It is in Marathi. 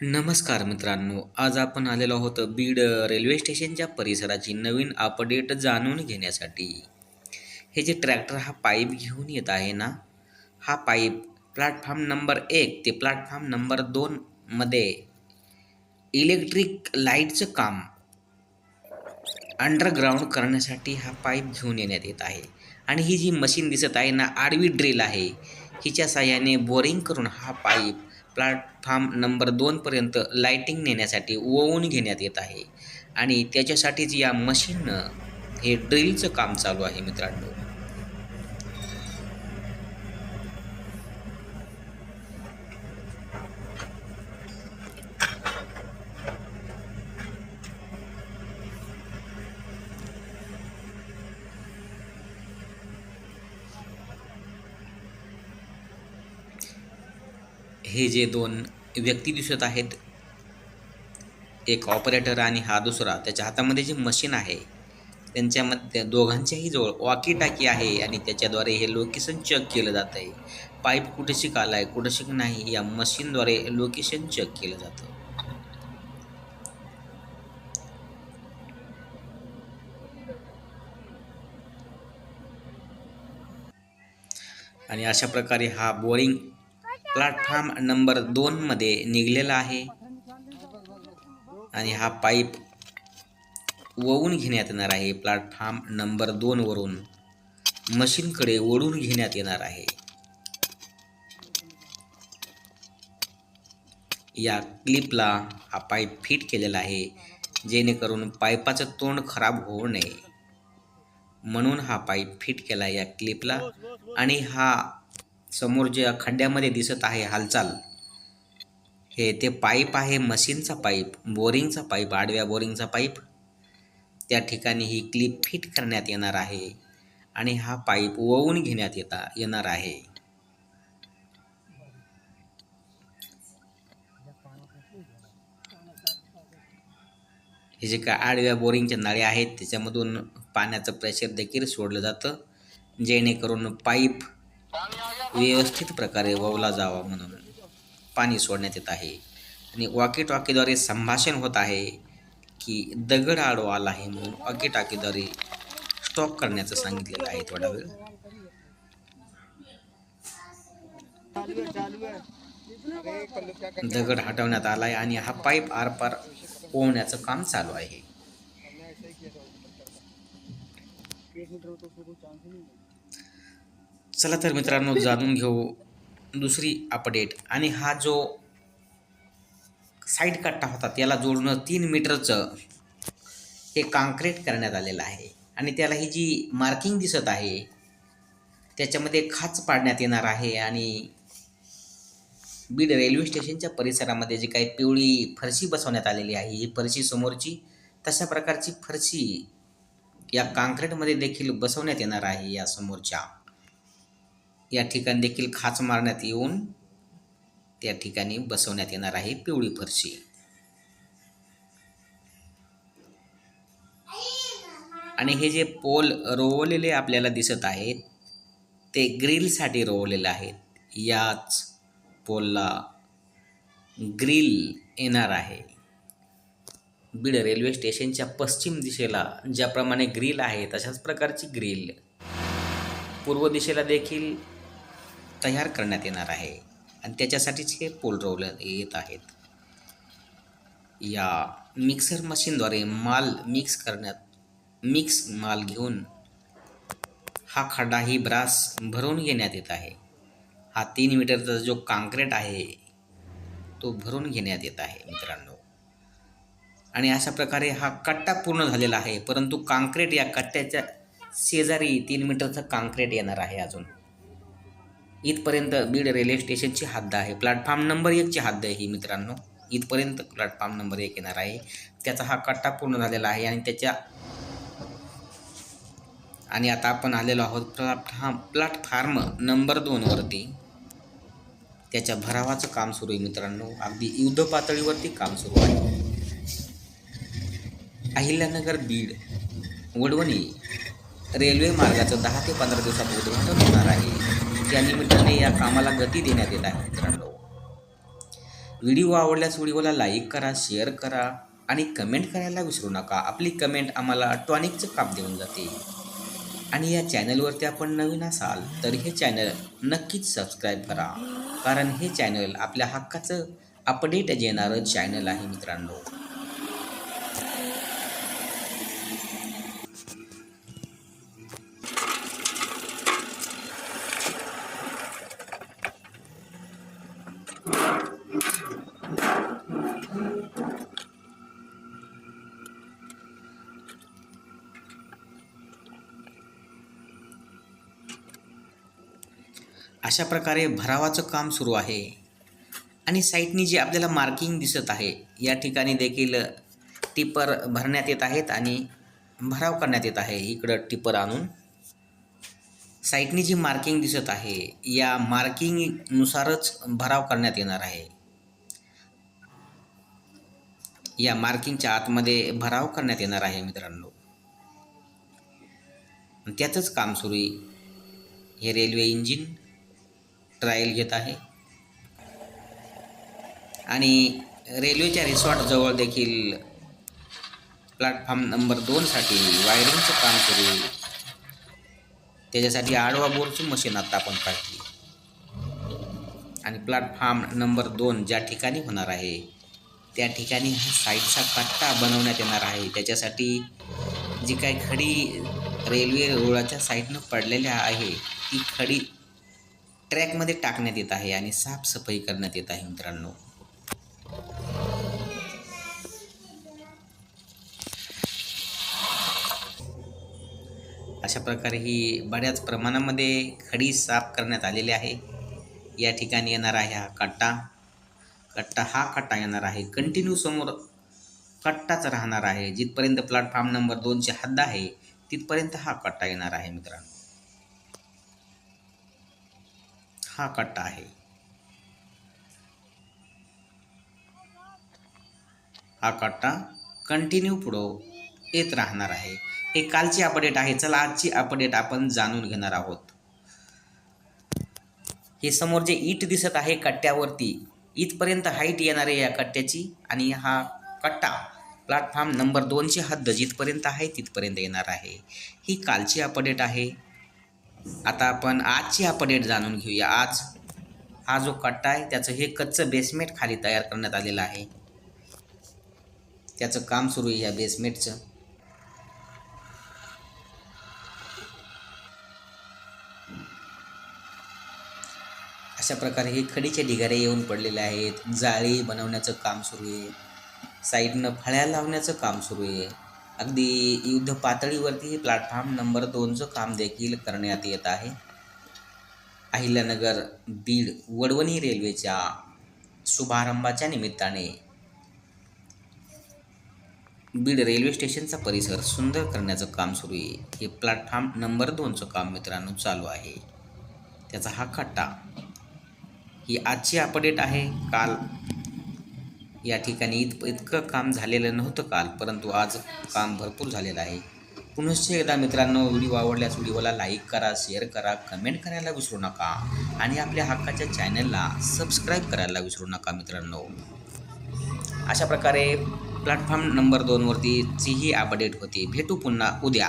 नमस्कार मित्रांनो आज आपण आलेलो आहोत बीड रेल्वे स्टेशनच्या परिसराची नवीन अपडेट जाणून घेण्यासाठी. हे जे ट्रॅक्टर हा पाईप घेऊन येत आहे ना हा पाईप प्लॅटफॉर्म नंबर एक ते प्लॅटफॉर्म नंबर दोनमध्ये इलेक्ट्रिक लाईटचं काम अंडरग्राऊंड करण्यासाठी हा पाईप घेऊन येण्यात येत आहे. आणि ही जी मशीन दिसत आहे ना आडवी ड्रिल आहे हिच्या साह्याने बोरिंग करून हा पाईप प्लॅटफॉर्म नंबर दोनपर्यंत लाइटिंग नेण्यासाठी ओवून घेण्यात येत आहे. आणि त्याच्यासाठीच या मशीननं हे ड्रिलचं काम चालू आहे मित्रांनो. हे जे दोन व्यक्ती दिसत आहेत एक ऑपरेटर आणि हा दुसरा त्याच्या हातामध्ये जे मशीन आहे त्यांच्यामध्ये दोघांच्याही जवळ वॉकी टाकी आहे आणि त्याच्याद्वारे हे लोकेशन चेक केलं जात आहे पाईप कुठे शिकाला आहे कुठं शिक नाही या मशीनद्वारे लोकेशन चेक केलं जातं आणि अशा प्रकारे हा बोरिंग प्लॅटफॉर्म नंबर दोनमध्ये निघलेला आहे. आणि हा पाईप वळून घेण्यात येणार आहे. प्लॅटफॉर्म नंबर दोनवरून मशीनकडे ओढून घेण्यात येणार आहे. या क्लिपला हा पाईप फिट केलेला आहे जेणेकरून पाईपाचं तोंड खराब होऊ नये. म्हणून हा पाईप फिट केला या क्लिपला. आणि हा समोर जे खड्ड्यामध्ये दिसत आहे हालचाल हे ते पाईप आहे मशीनचा पाईप बोरिंगचा पाईप आडव्या बोरिंगचा पाईप. त्या ठिकाणी ही क्लिप फिट करण्यात येणार आहे आणि हा पाईप वळून घेण्यात येता येणार आहे. हे जे काय आडव्या बोरिंगच्या नळ्या आहेत त्याच्यामधून पाण्याचं प्रेशर देखील सोडलं जातं जेणेकरून पाईप व्यवस्थित प्रकारे ववला जावा म्हणून. पाणी सोडण्यात येत आहे. आणि वॉकी टॉकीद्वारे संभाषण होत आहे की दगड आडो आला आहे म्हणून वॉकी टाकीद्वारे स्टॉप करण्याचं सांगितलेलं आहे थोडा वेळ दगड हटवण्यात आला आहे आणि हा पाईप आरपार पोहण्याचं काम चालू आहे. चला तर मित्रांनो जाणून घेऊ दुसरी अपडेट आणि हा जो साईड कट्टा होता त्याला जोडणं तीन मीटरचं हे काँक्रीट करण्यात आलेलं आहे. आणि त्याला ही जी मार्किंग दिसत आहे त्याच्यामध्ये खाच पाडण्यात येणार आहे. आणि बीड रेल्वे स्टेशनच्या परिसरामध्ये जी काही पिवळी फरशी बसवण्यात आलेली आहे ही फरशी समोरची तशा प्रकारची फरशी या काँक्रीटमध्ये देखील बसवण्यात येणार आहे या समोरच्या. या ठिकाणी देखील खाच मारण्यात येऊन त्या ठिकाणी बसवण्यात येणार आहे पिवळी फरशी. आणि हे जे पोल रोवलेले आपल्याला दिसत आहेत ते ग्रिलसाठी रोवलेले आहेत. याच पोलला ग्रिल येणार आहे. बीड रेल्वे स्टेशनच्या पश्चिम दिशेला ज्याप्रमाणे ग्रिल आहे तशाच प्रकारची ग्रिल. पूर्व दिशेला देखील तयार करण्यात येणार आहे. आणि त्याच्यासाठीच हे पोल रोवण्यात येत आहेत. या मिक्सर मशीनद्वारे माल मिक्स करण्यात मिक्स माल घेऊन हा खड्डाही ब्रास भरून घेण्यात येत आहे. हा तीन मीटरचा जो काँक्रीट आहे तो भरून घेण्यात येत आहे मित्रांनो. आणि अशा प्रकारे हा कट्टा पूर्ण झालेला आहे परंतु काँक्रीट या कट्ट्याच्या शेजारी तीन मीटरचं काँक्रीट येणार आहे अजून. इथपर्यंत बीड रेल्वे स्टेशनची हद्द आहे. प्लॅटफॉर्म नंबर एकची हद्द आहे ही मित्रांनो. इथपर्यंत प्लॅटफॉर्म नंबर एक येणार आहे. त्याचा हा कट्टा पूर्ण झालेला आहे आणि त्याच्या आणि आता आपण आलेलो आहोत प्लॅटफॉर्म प्लॅटफॉर्म नंबर दोनवरती त्याच्या भरावाचं काम सुरू आहे मित्रांनो. अगदी युद्ध पातळीवरती काम सुरू आहे. अहिल्यानगर बीड वडवणी रेल्वे मार्गाचं दहा ते पंधरा दिवसात उद्घाटन होणार आहे. त्यानिमित्ताने या कामाला गती देण्यात येत आहे. मित्रांनो व्हिडिओ आवडल्यास व्हिडिओला लाईक करा शेअर करा आणि कमेंट करायला विसरू नका. आपली कमेंट आम्हाला टॉनिकचं काम देऊन जाते. आणि या चॅनलवरती आपण नवीन असाल तर हे चॅनल नक्कीच सबस्क्राईब करा. कारण हे चॅनल आपल्या हक्काचं अपडेट देणारं चॅनल आहे मित्रांनो. अशा प्रकारे भरावाचं काम सुरू आहे. आणि साईटनी जे आपल्याला मार्किंग दिसत आहे या ठिकाणी देखील टिपर भरण्यात येत आहेत आणि भराव करण्यात येत आहे. इकडं टिपर आणून साईटनी जी मार्किंग दिसत आहे या मार्किंगनुसारच भराव करण्यात येणार आहे. या मार्किंगच्या आतमध्ये भराव करण्यात येणार आहे मित्रांनो. त्याचंच काम सुरू आहे. हे रेल्वे इंजिन ट्रायल घेत आहे. आणि रेल्वेच्या रिसॉर्टजवळ देखील प्लॅटफॉर्म नंबर दोनसाठी वायरिंगचं काम सुरू त्याच्यासाठी आडवा बोरची मशीन आत्ता आपण काढली. आणि प्लॅटफॉर्म नंबर दोन ज्या ठिकाणी होणार आहे त्या ठिकाणी हा साईडचा कट्टा बनवण्यात येणार आहे. त्याच्यासाठी जी काही खडी रेल्वे रुळाच्या साईडनं पडलेल्या आहे ती खडी ट्रॅकमध्ये टाकण्यात येत आहे आणि साफसफाई करण्यात येत आहे मित्रांनो. अशा प्रकारे ही बऱ्याच प्रमाणामध्ये खडी साफ करण्यात आलेली आहे. या ठिकाणी येणार आहे हा कट्टा. कट्टा हा कट्टा येणार आहे. कंटिन्यू समोर कट्टाच राहणार आहे. जिथपर्यंत प्लॅटफॉर्म नंबर दोनची हद्द आहे तिथपर्यंत हा कट्टा येणार आहे मित्रांनो. हा कट्टा आहे. हा कट्टा कंटिन्यू पुढं येत राहणार आहे. हे कालची अपडेट आहे. चला आजची अपडेट आपण जाणून घेणार आहोत. हे समोर जे ईट दिसत आहे कट्ट्यावरती इथपर्यंत हाईट येणार आहे या कट्ट्याची आणि हा कट्टा प्लॅटफॉर्म नंबर दोनची हद्द जिथपर्यंत आहे तिथपर्यंत येणार आहे. ही कालची अपडेट आहे. आता आपण आजची अपडेट जाणून घेऊया. आज हा जो कट्टा आहे त्याचं हे कच्चं बेसमेंट खाली तयार करण्यात आलेलं आहे. त्याचं काम सुरू आहे या बेसमेंटचं अशा प्रकारे हे खडीचे ढिगारे येऊन पडलेले आहेत. जाळी बनवण्याचं काम सुरू आहे. साईडनं फळ्या लावण्याचं काम सुरू आहे. अगदी युद्ध पातळीवरती प्लॅटफॉर्म नंबर दोनचं काम देखील करण्यात येत आहे. अहिल्यानगर बीड वडवणी रेल्वेच्या शुभारंभाच्या निमित्ताने बीड रेल्वे स्टेशनचा परिसर सुंदर करण्याचं काम सुरू आहे. हे प्लॅटफॉर्म नंबर दोनचं काम मित्रांनो चालू आहे. त्याचा हा खट्टा ही आजची अपडेट आहे. काल या ठिकाणी इत इतकं काम झालेलं नव्हतं काल परंतु आज काम भरपूर झालेलं आहे. पुनश्च एकदा मित्रांनो व्हिडिओ आवडल्यास व्हिडिओला लाईक करा शेअर करा कमेंट करायला विसरू नका. आणि आपल्या हक्काच्या चॅनलला सबस्क्राईब करायला विसरू नका मित्रांनो. अशा प्रकारे प्लॅटफॉर्म नंबर दोनवरतीचीही अपडेट होती. भेटू पुन्हा उद्या.